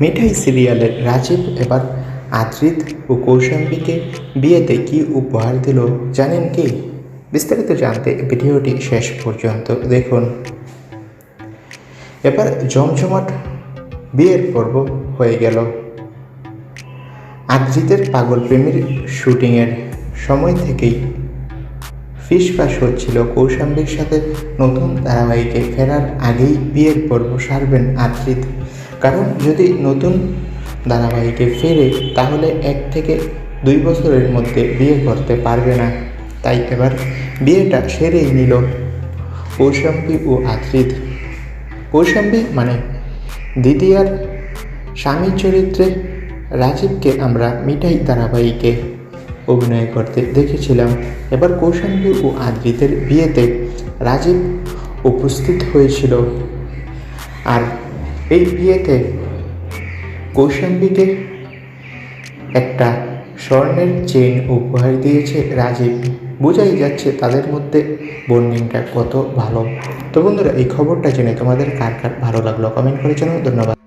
মিঠাই সিরিয়ালের রাজীব, এবার আদ্রিত ও কৌশাম্বীকে বিয়েতে কি উপহার দিল জানেন কি? বিস্তারিত জানতে ভিডিওটি শেষ পর্যন্ত দেখুন। এবার জমজমাট বিয়ের পর্ব হয়ে গেল। আদ্রিতের পাগল প্রেমীর শুটিংয়ের সময় থেকেই ফিসফাস হচ্ছিল কৌশাম্বীর সাথে নতুন ধারাবাহিকে ফেরার আগেই বিয়ের পর্ব সারবেন আদ্রিত। কারণ যদি নতুন ধারাবাহিকে ফেরে, তাহলে এক থেকে দুই বছরের মধ্যে বিয়ে করতে পারবে না। তাই এবার বিয়েটা সেরেই নিল কৌশাম্বী ও আদ্রিত। কৌশাম্বী মানে দিদিয়ার স্বামী চরিত্রে রাজীবকে আমরা মিঠাই ধারাবাহিকে অভিনয় করতে দেখেছিলাম। এবার কৌশাম্বী ও আদ্রিতের বিয়েতে রাজীব উপস্থিত হয়েছিল। আর এই বিয়েতে কৌশাম্বীকে একটা স্বর্ণের চেন উপহার দিয়েছে রাজীব। বোঝাই যাচ্ছে তাদের মধ্যে বন্ডিংটা কত ভালো। তো বন্ধুরা, এই খবরটা জেনে তোমাদের কার কার ভালো লাগল কমেন্ট করে জানাও। ধন্যবাদ।